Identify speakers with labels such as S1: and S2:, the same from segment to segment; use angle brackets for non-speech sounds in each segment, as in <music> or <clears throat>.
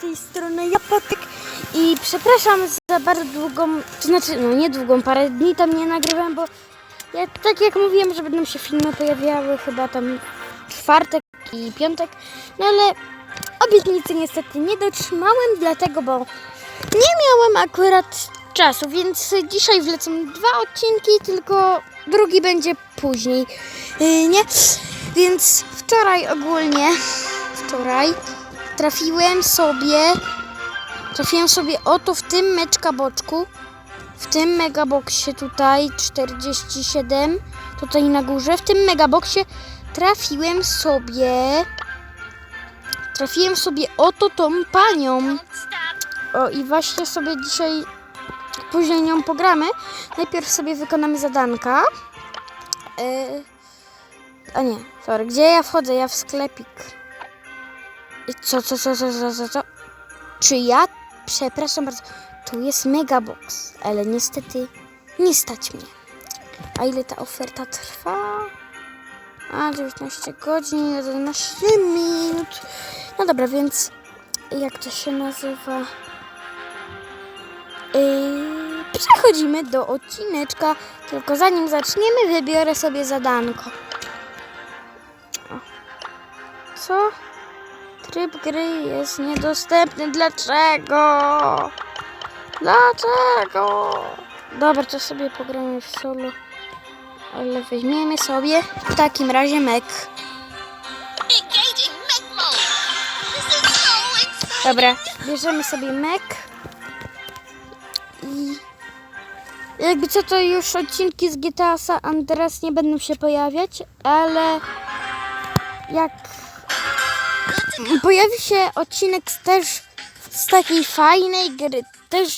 S1: tej strony Japotyk i przepraszam za bardzo długą, to znaczy no nie długą, parę dni tam nie nagrywam, bo ja tak jak mówiłem, że będą się filmy pojawiały chyba tam czwartek i piątek, no ale obietnicy niestety nie dotrzymałem, dlatego, bo nie miałem akurat czasu, więc dzisiaj wlecą dwa odcinki, tylko drugi będzie później, yy, nie? Więc wczoraj ogólnie, wczoraj trafiłem sobie, trafiłem sobie oto w tym meczka boczku, w tym megaboksie tutaj 47, tutaj na górze, w tym megaboksie trafiłem sobie, trafiłem sobie oto tą panią. O i właśnie sobie dzisiaj później nią pogramy. Najpierw sobie wykonamy zadanka. Yy, a nie, sorry, gdzie ja wchodzę? Ja w sklepik. Co, co, co, co, co, co, co? Czy ja, przepraszam bardzo, tu jest megabox, ale niestety nie stać mnie. A ile ta oferta trwa? A, 19 godzin, 11 minut. No dobra, więc jak to się nazywa? Yy, przechodzimy do odcineczka, tylko zanim zaczniemy, wybiorę sobie zadanko. O. Co? Tryb gry jest niedostępny. Dlaczego? Dlaczego? Dobra, to sobie pogramy w solo. Ale weźmiemy sobie w takim razie mek. Dobra, bierzemy sobie mek. I jakby co to już odcinki z GTA San Andreas nie będą się pojawiać, ale jak pojawi się odcinek też z takiej fajnej gry, też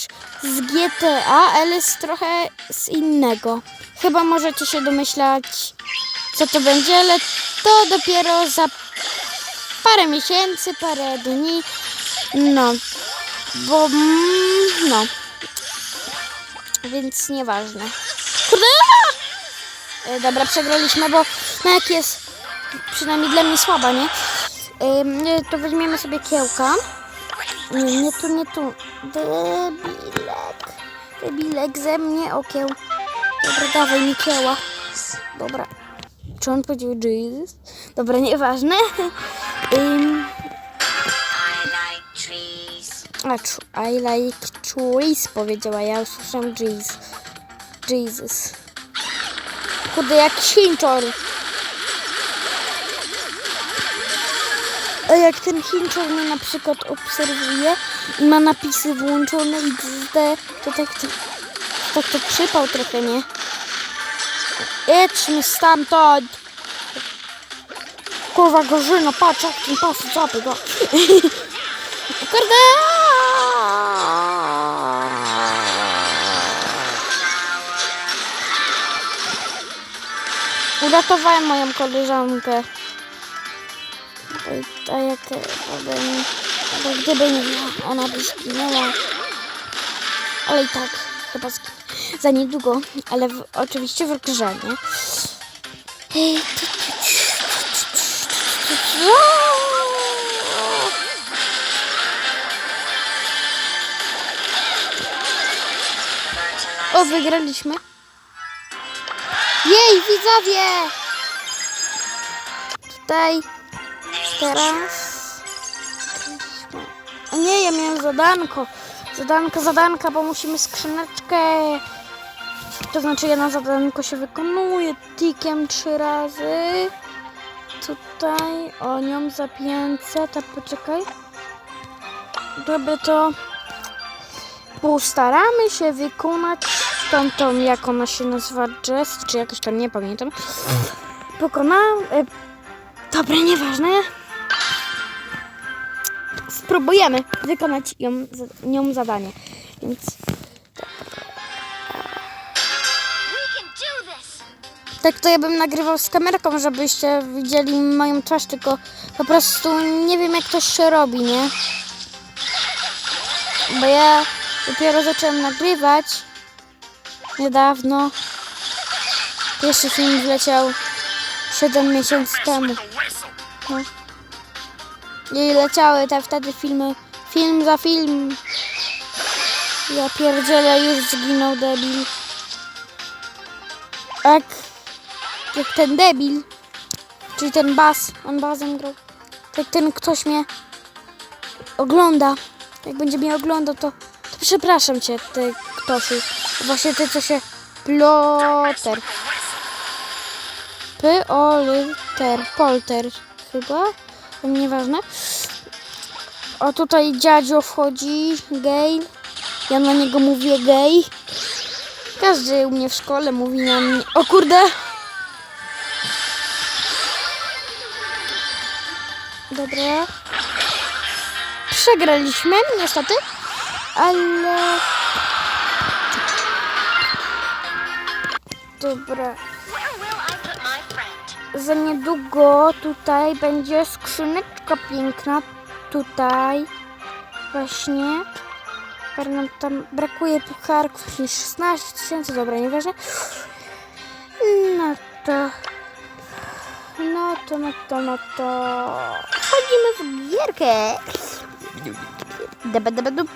S1: z GTA, ale z trochę z innego. Chyba możecie się domyślać, co to będzie, ale to dopiero za parę miesięcy, parę dni. No, bo mm, no. Więc nieważne. E, dobra, przegraliśmy, bo jak jest przynajmniej dla mnie słaba, nie? Nie, to weźmiemy sobie kiełka. Nie, nie tu, nie tu. Debilek. Debilek ze mnie okieł. Dobra, dawaj mi kieła. Dobra. Czy on powiedział Jesus? Dobra, nieważne.
S2: Trees.
S1: a, I like trees powiedziała. Ja usłyszałam Jesus. Jesus. Kurde, jak Hinczor. A jak ten Hinczor mnie na przykład obserwuje i ma napisy włączone XD, to tak to, tak to przypał trochę, nie? Jedźmy stamtąd! Kurwa Gorzyna, patrz jak ten pas zapy, go. <laughs> Kurde! Uratowałem moją koleżankę. A jak bo, bo gdyby nie ona by zginęła. Ale i tak, chyba. Za niedługo, ale w, oczywiście w grze, nie? Ej, ty- O, wygraliśmy. Jej, widzowie! Tutaj, teraz... Nie, ja miałem zadanko. Zadanka, zadanka, bo musimy skrzyneczkę. To znaczy jedno zadanko się wykonuje tikiem trzy razy. Tutaj o nią za 500, a poczekaj. Dobra, to postaramy się wykonać tą, tą, jak ona się nazywa, Jess, czy jakoś tam, nie pamiętam. Pokonałam, e, dobra, nieważne. Spróbujemy wykonać ją, nią zadanie, więc tak to ja bym nagrywał z kamerką, żebyście widzieli moją twarz, tylko po prostu nie wiem jak to się robi, nie? Bo ja dopiero zacząłem nagrywać niedawno. Pierwszy film wleciał 7 miesięcy temu. No. I leciały te wtedy filmy Film za film. Ja pierdzielę, już zginął debil. Jak, jak ten debil, czyli ten bas, on bazem grał. Jak ten ktoś mnie ogląda, jak będzie mnie oglądał, to, to przepraszam cię, ty ktoś. Właśnie ty, co się ploter. P-O-L-Ter, polter chyba, nieważne. O tutaj dziadzio wchodzi, gej. Ja na niego mówię gej. Każdy u mnie w szkole mówi na mnie. O kurde! Dobra. Przegraliśmy, niestety. Ale. Dobra. Za niedługo tutaj będzie skrzyneczka piękna. Tutaj. Właśnie. Nam tam brakuje pucharków. 16 tysięcy, dobra, nieważne. No to. No to, no to, no to. Wchodzimy w gierkę. Deba, deba, dup.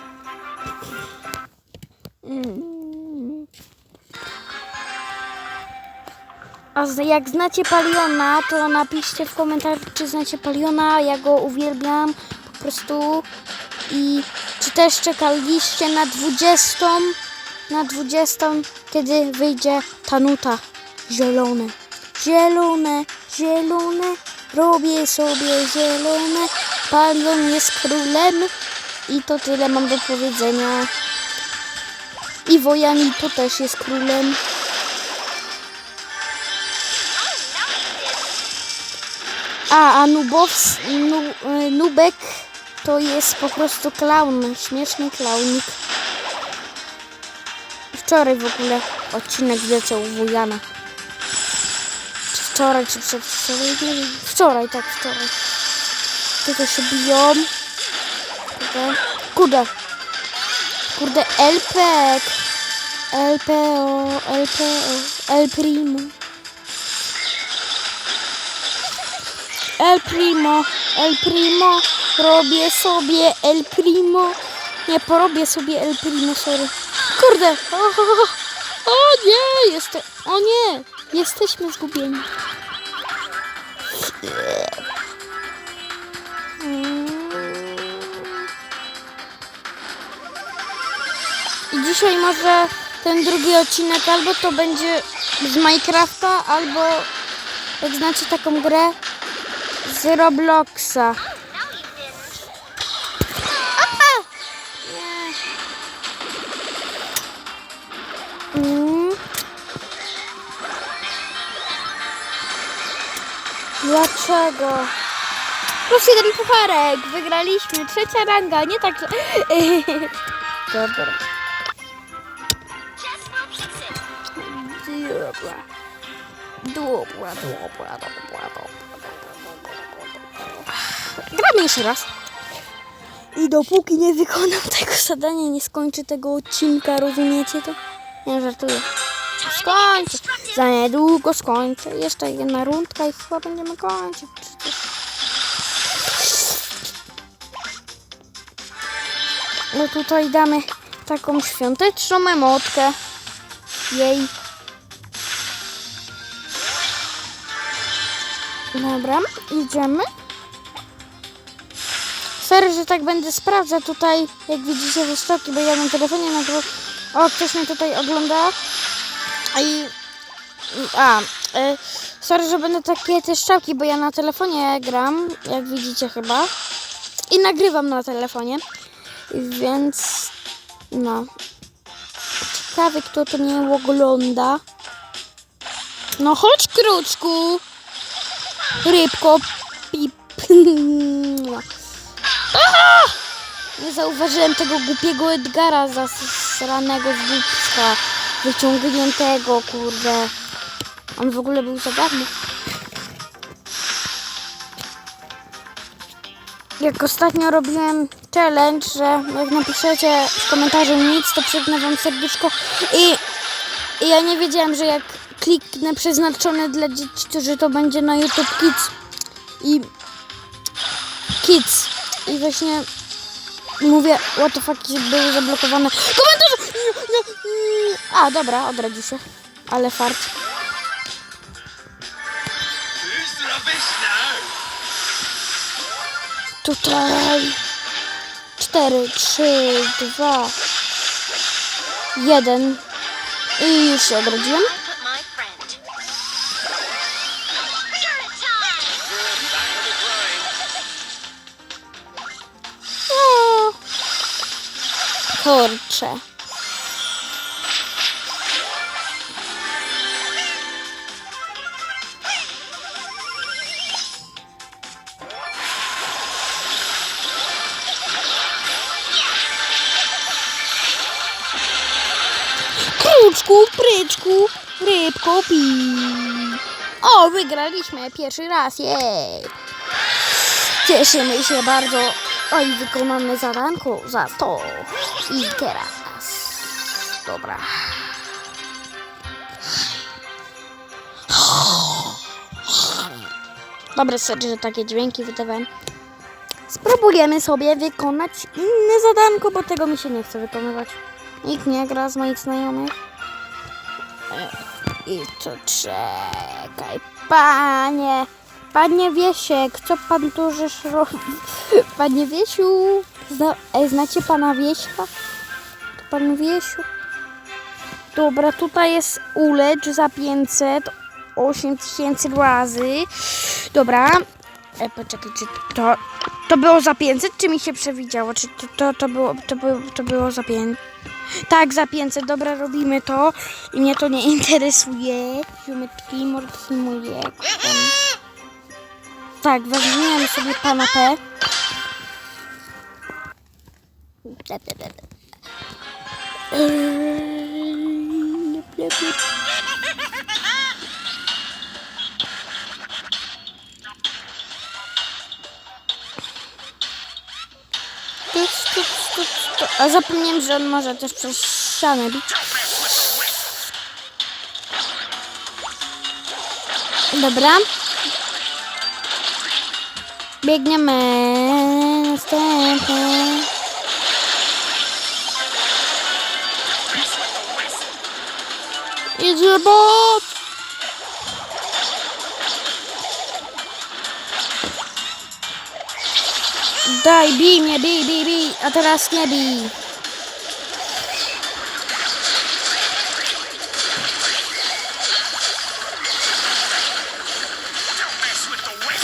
S1: Mm. A jak znacie Paliona, to napiszcie w komentarzu, czy znacie Paliona. Ja go uwielbiam po prostu. I czy też czekaliście na 20, na 20, kiedy wyjdzie Tanuta. Zielone, zielone, zielone. Robię sobie zielone. Palion jest królem. I to tyle mam do powiedzenia. I Wojani to też jest królem. A, a Nubows, nu, y, Nubek to jest po prostu klaun, śmieszny klaunik. Wczoraj w ogóle odcinek zleciał u Wujana. Czy wczoraj, czy przedwczoraj, nie wiem. Wczoraj, tak, wczoraj. Tylko się biją. Kurde. Kurde, LPek. LPO, LPO, El Primo. El Primo, El Primo, robię sobie El Primo. Nie, porobię sobie El Primo, sorry. Kurde, o, o, o, nie, jeste, o nie, jesteśmy zgubieni. I dzisiaj może ten drugi odcinek albo to będzie z Minecrafta, albo jak znacie taką grę, z Robloxa. Mm. Dlaczego? Plus jeden pucharek. Wygraliśmy. Trzecia ranga. Nie tak, że... <laughs> Dobra. Dobra. Dobra, dobra, dobra, Gramy jeszcze raz. I dopóki nie wykonam <laughs> tego zadania, nie skończę tego odcinka, rozumiecie to? Nie żartuję. Skończę. Za niedługo skończę. Jeszcze jedna rundka i chyba będziemy kończyć. No tutaj damy taką świąteczną emotkę. Jej. Dobra, idziemy. Sorry, że tak będę sprawdzać tutaj, jak widzicie, wysoki, bo ja na telefonie na to... O, ktoś mnie tutaj ogląda. I... A, y, sorry, że będę takie te strzałki, bo ja na telefonie gram, jak widzicie chyba. I nagrywam na telefonie. Więc... No. Ciekawy, kto to mnie ogląda. No chodź, kruczku. Rybko. Pip. <laughs> Nie zauważyłem tego głupiego Edgara zasranego z głupska. Wyciągniętego, kurde. On w ogóle był za darmo. Jak ostatnio robiłem challenge, że jak napiszecie w komentarzu nic, to przygnę wam serduszko i, i ja nie wiedziałem, że jak kliknę przeznaczone dla dzieci, to że to będzie na YouTube Kids i Kids i właśnie Mówię, what the fuck, były zablokowane. Komentarze! A, dobra, odradzi się. Ale fart. Tutaj. Cztery, trzy, dwa, jeden. I już się odrodziłem. Kurczę. Kruczku, pryczku, rybko, pi. O, wygraliśmy pierwszy raz, jej. Cieszymy się bardzo. Oj, wykonane zadanko za to. I teraz. Dobra. Dobre serio, że takie dźwięki wydawałem. Spróbujemy sobie wykonać inne zadanko, bo tego mi się nie chce wykonywać. Nikt nie gra z moich znajomych. E, I to czekaj, panie. Panie Wiesiek, co pan tu robi? <laughs> Panie Wiesiu, zna, ej, znacie pana Wiesia? To pan Wiesiu? Dobra, tutaj jest ulecz za 500, 8000 razy. Dobra, e, poczekaj, czy to, to było za 500, czy mi się przewidziało? Czy to, to, to, było, to, było, to było za 500? Tak, za 500, dobra, robimy to. I mnie to nie <laughs> interesuje. Ziomeczki, mordki moje. Tam. Tak, weźmiemy sobie tuc. A zapomniałem, że on może też przez ścianę bić. Dobra. Biegniemy. Następny. Idzie bot! Daj, bij mnie, bij, bij, bij, a teraz nie bij.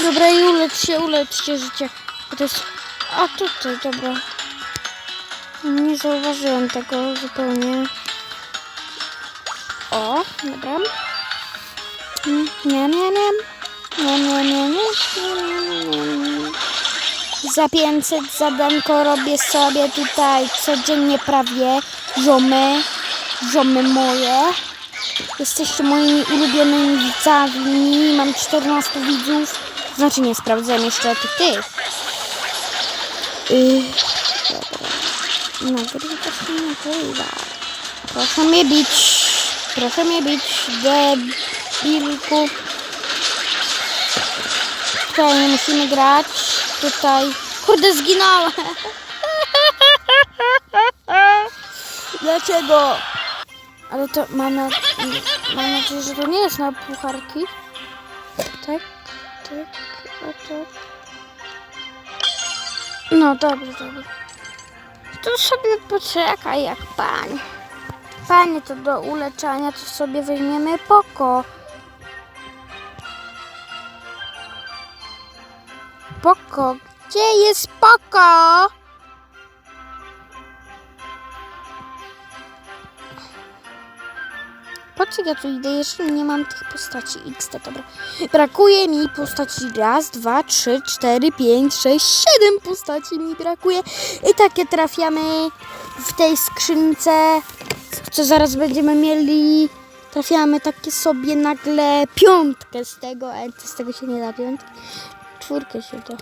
S1: Dobra, i ulecz się, ulecz się życie. A to jest... A tutaj, dobra. Nie zauważyłem tego zupełnie. O, dobra. Nie, nie, nie. Nie, nie, nie, nie. Za 500 zadanko robię sobie tutaj codziennie prawie. Ziomy, ziomy moje. Jesteście moimi ulubionymi widzami. Mam 14 widzów. Znaczy nie sprawdzałem jeszcze tych tych. Yy, dobra. Nagrywa się nagrywa. Proszę mnie bić. Proszę mnie bić. Debilku. Tutaj nie musimy grać. Tutaj. Kurde, zginąłem. <laughs> Dlaczego? Ale to mam, na, mam nadzieję, że to nie jest na pucharki. Tak, tak, a tak. No dobrze, dobrze. To sobie poczekaj jak pani. Panie to do uleczania to sobie weźmiemy poko. Poko. Gdzie jest poko? Co ja tu idę? Jeszcze nie mam tych postaci XT, dobra. Brakuje mi postaci raz, dwa, trzy, cztery, pięć, sześć, siedem postaci mi brakuje. I takie trafiamy w tej skrzynce, co zaraz będziemy mieli. Trafiamy takie sobie nagle piątkę z tego, ale z tego się nie da piątki. Czwórkę się da.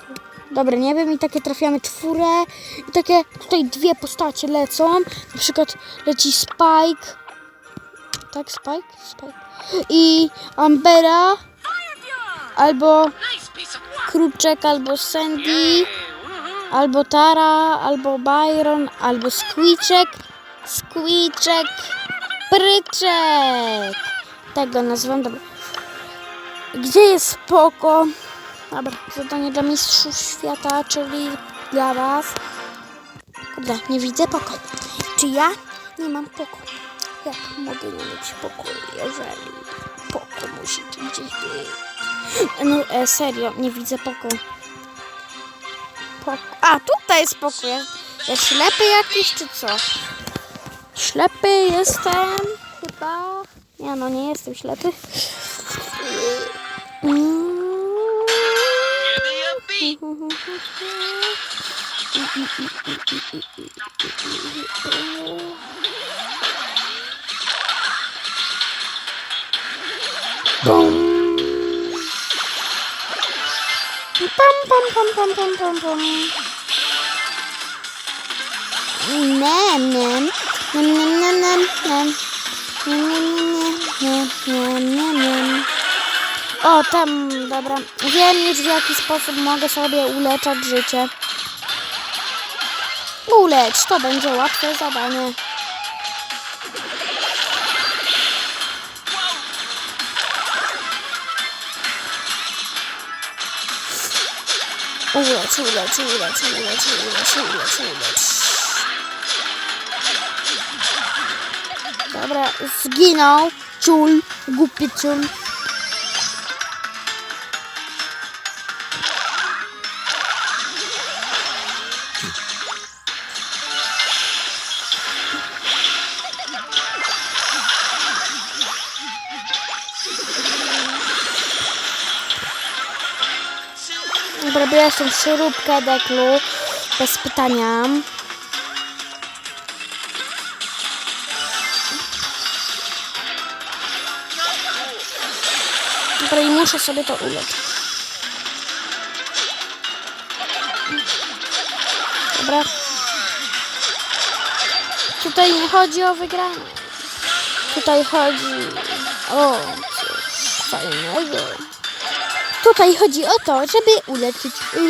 S1: Dobra, nie wiem, i takie trafiamy czwórę. I takie tutaj dwie postacie lecą. Na przykład leci Spike. Tak, Spike? Spike. I Ambera. Albo. Kruczek, albo Sandy. Albo Tara, albo Byron, albo Squeaczek. Squeaczek. Pryczek. Tego nazywam. Dobra. Gdzie jest Spoko? Dobra, zadanie dla mistrzów świata, czyli dla was. Kurde, nie widzę poko. Czy ja nie mam poko? Jak mogę nie mieć pokoju, jeżeli poko musi tu gdzieś być? No e, serio, nie widzę poko. poko. A, tutaj jest poko. Ja, ja ślepy jakiś, czy co? Ślepy jestem, chyba. Nie, no nie jestem ślepy.
S3: Beat.
S1: Pam, pam, pam, pam, pam, pam, pam. Nem, nem. Nem, nem, nem, nem, nem. Nem, nem, nem, nem, nem, nem. O, tam, dobra. Wiem już w jaki sposób mogę sobie uleczać życie. Ulecz, to będzie łatwe zadanie. Ulecz, ulecz, ulecz, ulecz, ulecz, ulecz, ulecz. Dobra, zginął. Ciul, głupi ciul. Bierz tą śrubkę deklu. Bez pytania. Dobra, i muszę sobie to ulec. Dobra. Tutaj nie chodzi o wygranie. Tutaj chodzi o coś fajnego. Tutaj chodzi o to, żeby uleczyć. <laughs>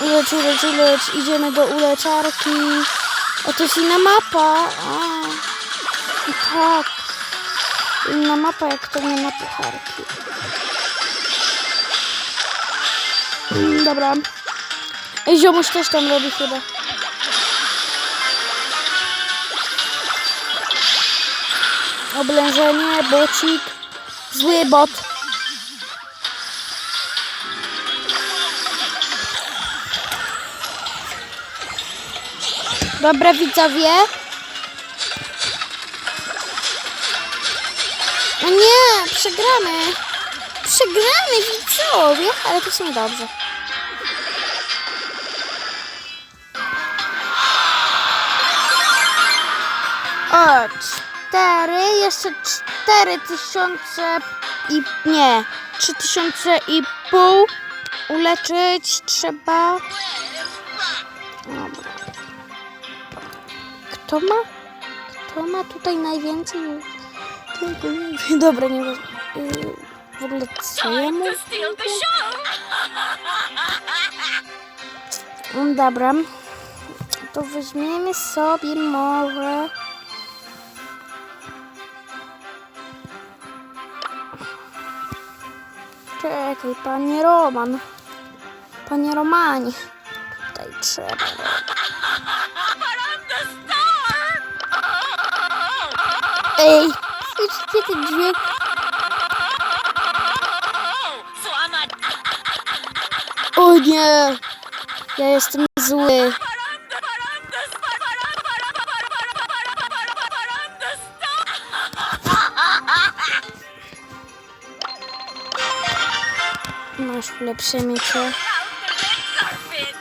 S1: Ulecz, ulecz, ulecz. Idziemy do uleczarki. O, to jest inna mapa. A, i tak. Inna mapa, jak to nie na pucharki. Mm, Dobra. Ej, ziomuś też tam robi chyba. Oblężenie, bocik. Zły bot. Dobra widzowie. O nie, przegramy. Przegramy widzowie, ale to sumie dobrze. O, cztery, jeszcze cztery tysiące i nie, trzy tysiące i pół uleczyć trzeba. Kto ma? Kto ma tutaj najwięcej? Dobra, nie wiem. Yy, W ogóle co ja mówię? Mm, Dobra. To weźmiemy sobie może... Czekaj, panie Roman. Panie Romanie. Tutaj trzeba. O nie! Ja jestem zły. Masz
S2: red carpet.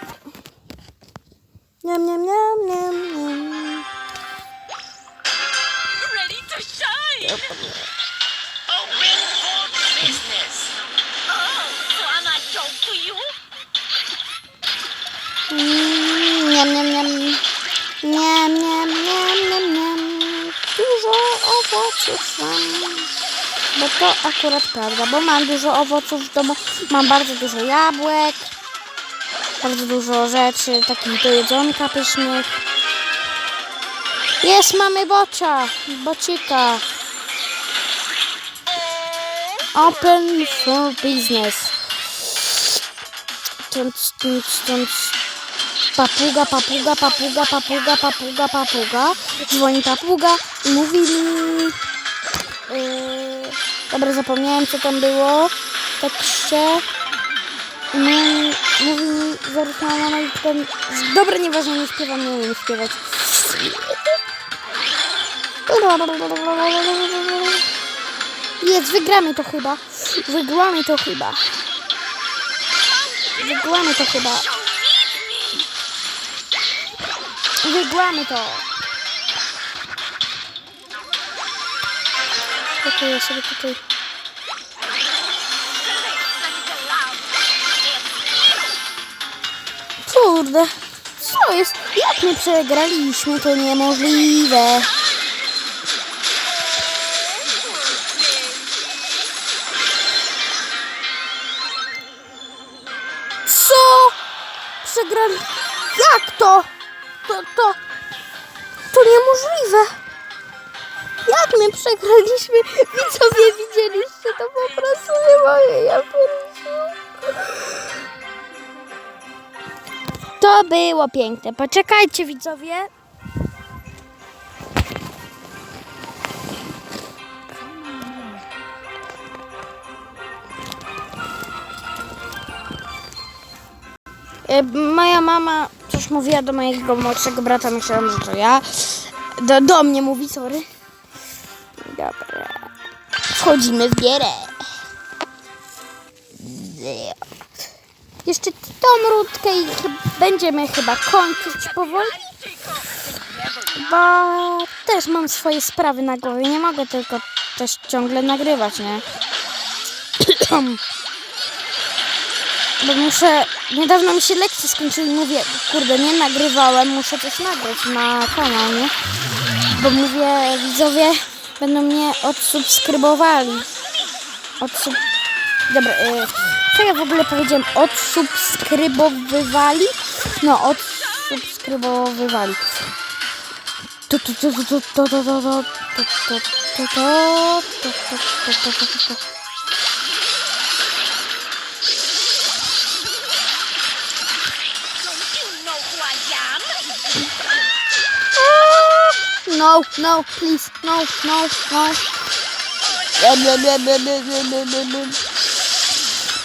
S1: Niam, niam, niam, niam, niam. Niam, niam, niam, niam, niam. Dużo owoców mam. Bo to akurat prawda, bo mam dużo owoców w domu. Mam bardzo dużo jabłek. Bardzo dużo rzeczy, takich do jedzonka pysznych. Jest, mamy bocia, bocika. Open for business. Tunc, tunc, tunc. Papuga, papuga, papuga, papuga, papuga, papuga. Dzwoni papuga i mówi mi... Yy, dobra, zapomniałem co tam było w tekście. No, mówi mi, zaraz i ten... Dobra, nieważne, nie śpiewam, nie umiem śpiewać. Jest, wygramy to chyba. Wygramy to chyba. Wygramy to chyba. Wygramy to. Gotuję sobie tutaj. Kurde, co jest? Jak my przegraliśmy? To niemożliwe. Było piękne. Poczekajcie widzowie. E, Moja mama coś mówiła do mojego młodszego brata, myślałam, że to ja. Do, do mnie mówi, sorry. Dobra. Wchodzimy w gierę. Jeszcze tą rutkę i będziemy chyba kończyć powoli. Bo też mam swoje sprawy na głowie. Nie mogę tylko też ciągle nagrywać, nie? <clears throat> Bo muszę. Niedawno mi się lekcje skończyły i mówię, kurde, nie nagrywałem, muszę coś nagrać na kanał, nie? Bo mówię, widzowie będą mnie odsubskrybowali. Odsub... Dobra, y, co ja w ogóle powiedziałem? Odsubskrybowywali? No, odsubskrybowywali. To, to, to, to, to, to, to, to, to, to, to, to, to, to, to, to, to, to.
S2: I am?
S1: No, no, please, no, no, no.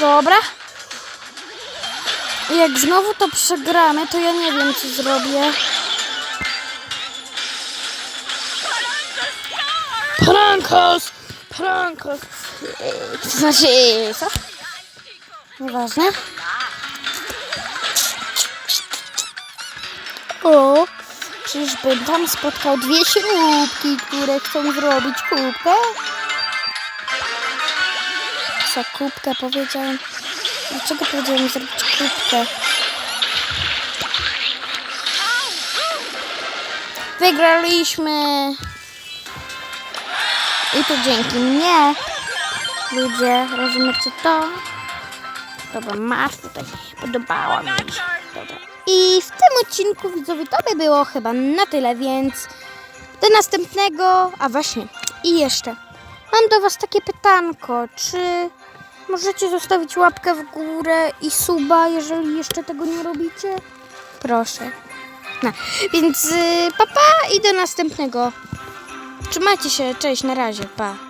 S1: Dobra. Jak znowu to przegramy, to ja nie wiem, co zrobię. Prankos! Prankos! To znaczy, co? Nieważne. O, czyżbym tam spotkał dwie śrubki, które chcą zrobić kubkę? Za kubkę powiedziałem. Dlaczego powiedziałem zrobić kubkę? Wygraliśmy! I to dzięki mnie. Ludzie, rozumiecie to? Dobra, masz tutaj. Podobała mi się. I w tym odcinku, widzowie, to by było chyba na tyle, więc do następnego. A właśnie, i jeszcze. Mam do Was takie pytanko. Czy możecie zostawić łapkę w górę i suba, jeżeli jeszcze tego nie robicie? Proszę. No, więc papa i do następnego. Trzymajcie się, cześć, na razie, pa.